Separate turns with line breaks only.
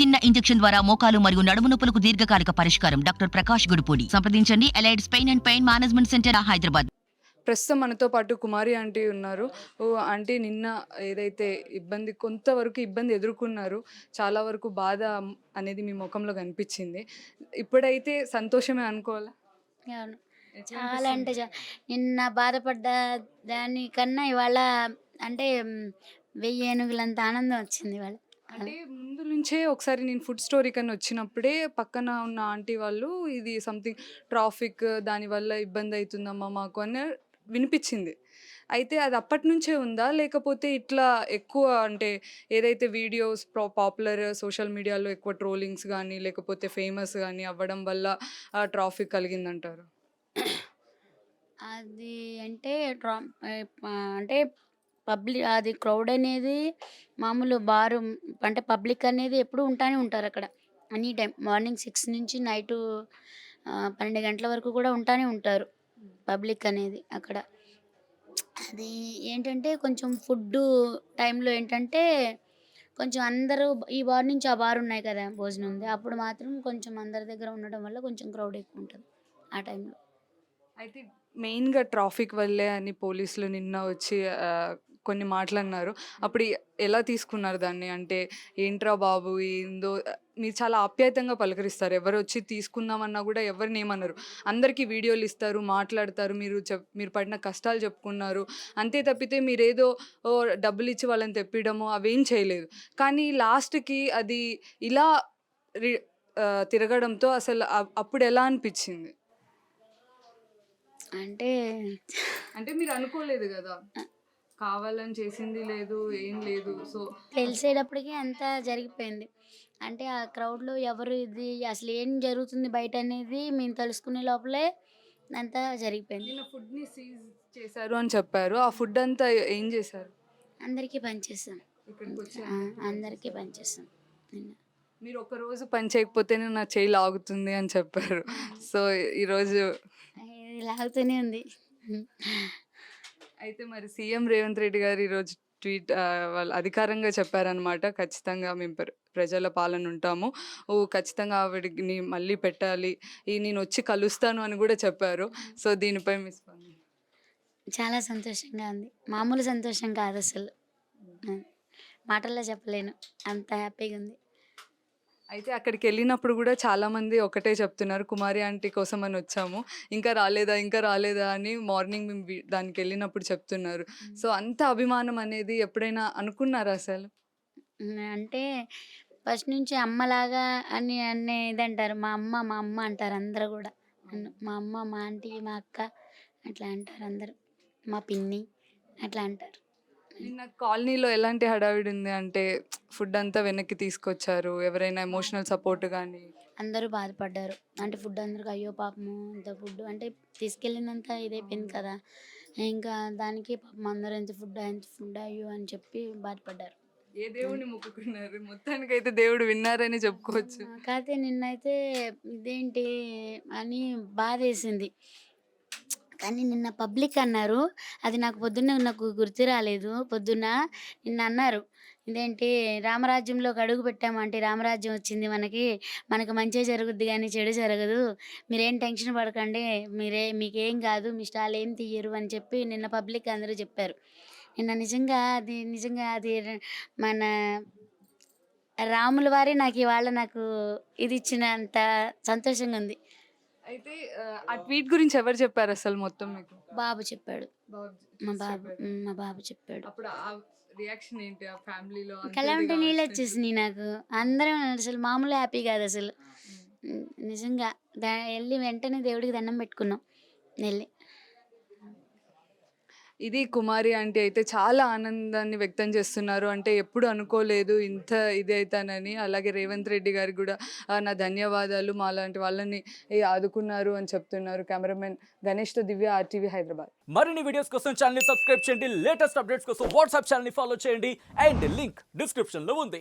చిన్న ఇంజెక్షన్ ద్వారా మోకాలు మరియు నడుము నొప్పులకు దీర్ఘకాలిక పరిష్కారం. డాక్టర్ ప్రకాష్ గుడిపూడి. సంప్రదించండి. Allied's pain and pain management centre Hyderabad.
ప్రస్తుతం మనతో పాటు కుమారి ఆంటీ ఉన్నారు. ఓ ఆంటీ నిన్న ఏదైతే ఇబ్బంది కొంతవరకు ఇబ్బంది ఎదుర్కొన్నారు. చాలా వరకు బాధ అనేది మీ ముఖంలో కనిపించింది. ఇప్పుడైతే సంతోషమే అనుకోవాలా?
అవును. చాలా అంటే చా- నిన్న బాధపడ్డ దానికన్నా ఇవాళ అంటే వెయ్యి ఏనుగులంత ఆనందం వచ్చింది ఇవాళ.
అంటే ముందు నుంచే ఒకసారి నేను ఫుడ్ స్టోరీ కన్నా వచ్చినప్పుడే పక్కన ఉన్న ఆంటీ వాళ్ళు ఇది సంథింగ్ ట్రాఫిక్ దానివల్ల ఇబ్బంది అవుతుందమ్మా మాకు అని వినిపించింది. అయితే అది అప్పటి నుంచే ఉందా? లేకపోతే ఇట్లా ఎక్కువ అంటే ఏదైతే వీడియోస్ పాపులర్ సోషల్ మీడియాలో ఎక్కువ ట్రోలింగ్స్ కానీ లేకపోతే ఫేమస్ కానీ అవ్వడం వల్ల ట్రాఫిక్ కలిగిందంటారు?
అది అంటే ట్రా- అంటే పబ్లిక్ అది క్రౌడ్ అనేది మామూలు బారు అంటే పబ్లిక్ అనేది ఎప్పుడు ఉంటానే ఉంటారు అక్కడ. ఎనీ టైం మార్నింగ్ సిక్స్ నుంచి నైట్ పన్నెండు గంటల వరకు కూడా ఉంటానే ఉంటారు పబ్లిక్ అనేది అక్కడ. అది ఏంటంటే కొంచెం ఫుడ్ టైంలో ఏంటంటే కొంచెం అందరూ ఈ బార్ నుంచి ఆ బార్ ఉన్నాయి కదా భోజనం. ఉంది అప్పుడు మాత్రం కొంచెం అందరి దగ్గర ఉండడం వల్ల కొంచెం క్రౌడ్ ఎక్కువ ఉంటుంది ఆ టైంలో.
అయితే మెయిన్గా ట్రాఫిక్ వల్లే అని పోలీసులు నిన్న వచ్చి కొన్ని మాటలన్నారు. అప్పుడు ఎలా తీసుకున్నారు దాన్ని? అంటే ఏంట్రా బాబు ఏందో మీరు చాలా ఆప్యాయతంగా పలకరిస్తారు. ఎవరు వచ్చి తీసుకుందామన్నా కూడా ఎవరిని ఏమన్నారు అందరికీ వీడియోలు ఇస్తారు మాట్లాడతారు. మీరు చెప్ మీరు పడిన కష్టాలు చెప్పుకున్నారు. అంతే తప్పితే మీరేదో డబ్బులు ఇచ్చి వాళ్ళని తెప్పిడము అవేం చేయలేదు. కానీ లాస్ట్కి అది ఇలా తిరగడంతో అసలు అప్పుడు ఎలా అనిపించింది?
అంటే
అంటే మీరు అనుకోలేదు కదా? కావాలని చేసింది లేదు ఏం లేదు. సో
తెలిసేటప్పటికి అంతా జరిగిపోయింది. అంటే ఆ క్రౌడ్లో ఎవరు ఇది అసలు ఏం జరుగుతుంది బయట అనేది మేము తెలుసుకునే లోపలే అంతా జరిగిపోయింది.
నిన్న ఫుడ్ని సీజ్ చేశారు అని చెప్పారు. ఆ ఫుడ్ అంతా ఏం చేశారు?
అందరికీ పనిచేస్తాం
ఇక్కడికి వచ్చి
ఆ, అందరికీ పనిచేస్తాం నిన్న.
మీరు ఒక రోజు పని చేయకపోతేనే నా చేయి లాగుతుంది అని చెప్పారు. సో ఈరోజు
ఇది లాగుతూనే ఉంది.
అయితే మరి సీఎం రేవంత్ రెడ్డి గారు ఈరోజు ట్వీట్ వాళ్ళు అధికారంగా చెప్పారనమాట ఖచ్చితంగా మేము ప్ర- ప్రజల పాలన ఉంటాము. ఓ ఖచ్చితంగా ఆవిడని మళ్ళీ పెట్టాలి. ఈ నేను వచ్చి కలుస్తాను అని కూడా చెప్పారు. సో దీనిపై మీ స్పందన?
చాలా సంతోషంగా ఉంది. మామూలు సంతోషం కాదు అసలు. మాటల్లో చెప్పలేను. అంత హ్యాపీగా ఉంది.
అయితే అక్కడికి వెళ్ళినప్పుడు కూడా చాలా మంది ఒకటే చెప్తున్నారు కుమారి ఆంటీ కోసం అని వచ్చాము. ఇంకా రాలేదా ఇంకా రాలేదా అని మార్నింగ్ మేము దానికి వెళ్ళినప్పుడు చెప్తున్నారు. సో అంత అభిమానం అనేది ఎప్పుడైనా అనుకున్నారా అసలు?
అంటే ఫస్ట్ నుంచి అమ్మలాగా అని అనేది అంటారు మా అమ్మ మా అమ్మ అంటారు అందరూ కూడా. మా అమ్మ మా ఆంటీ మా అక్క అట్లా అంటారు అందరూ. మా పిన్ని అట్లా అంటారు.
నిన్న కాలనీలో ఎలాంటి హడావిడి ఉంది? అంటే ఫుడ్ అంతా వెనక్కి తీసుకొచ్చారు. ఎవరైనా ఎమోషనల్ సపోర్ట్ కానీ
అందరూ బాధపడ్డారు. అంటే ఫుడ్ అందరికి అయ్యో పాపము ఇంత ఫుడ్ అంటే తీసుకెళ్ళినంత ఇదైపోయింది కదా. ఇంకా దానికి పాపం అందరూ ఎంత ఫుడ్ ఎంత ఫుడ్ అయ్యో అని చెప్పి బాధపడ్డారు.
ఏ దేవుడిని మొక్కుకున్నారు? మొత్తానికి అయితే దేవుడు విన్నారని చెప్పుకోవచ్చు.
కాకపోతే నిన్నైతే ఇదేంటి అని బాధ వేసింది కానీ నిన్న పబ్లిక్ అన్నారు. అది నాకు పొద్దున్న నాకు గుర్తు రాలేదు. పొద్దున్న నిన్న అన్నారు. ఇదేంటి? రామరాజ్యంలోకి అడుగు పెట్టామంటే రామరాజ్యం వచ్చింది మనకి. మనకు మంచి జరుగుద్ది కానీ చెడు జరగదు. మీరేం టెన్షన్ పడకండి. మీరే మీకేం కాదు. మీ స్టాల్ ఏం తీయరు అని చెప్పి నిన్న పబ్లిక్ అందరూ చెప్పారు. నిన్న నిజంగా అది నిజంగా అది మన రాముల వారి నాకు ఇవాళ నాకు ఇది ఇచ్చినంత సంతోషంగా ఉంది.
అయితే ఆ, ట్వీట్ గురించి ఎవరు చెప్పారు అసలు మొత్తం మీకు?
బాబు చెప్పాడు. మా బాబు మా బాబు చెప్పాడు.
అప్పుడు ఆ రియాక్షన్ ఏంటి? ఆ ఫ్యామిలీలో
ఉంటే నీళ్ళు వచ్చేసినాయి నాకు. అందరం అసలు మామూలు హ్యాపీ కాదు అసలు. నిజంగా దా వెళ్ళి వెంటనే దేవుడికి దండం పెట్టుకున్నాం. వెళ్ళి.
ఇది కుమారి ఆంటీ అయితే చాలా ఆనందాన్ని వ్యక్తం చేస్తున్నారు. అంటే ఎప్పుడు అనుకోలేదు ఇంత ఇది అవుతానని అలాగే రేవంత్ రెడ్డి గారికి కూడా నా ధన్యవాదాలు. మా లాంటి వాళ్ళని ఆదుకున్నారు అని చెప్తున్నారు కెమెరామెన్ గణేష్తో దివ్య ఆర్టీవీ హైదరాబాద్.
మరిన్ని వీడియోస్ కోసం ఛానల్ సబ్స్క్రైబ్ చేయండి. లేటెస్ట్ అప్డేట్స్ కోసం వాట్సాప్ ఛానల్ ఫాలో చేయండి. అండ్ లింక్ డిస్క్రిప్షన్లో ఉంది.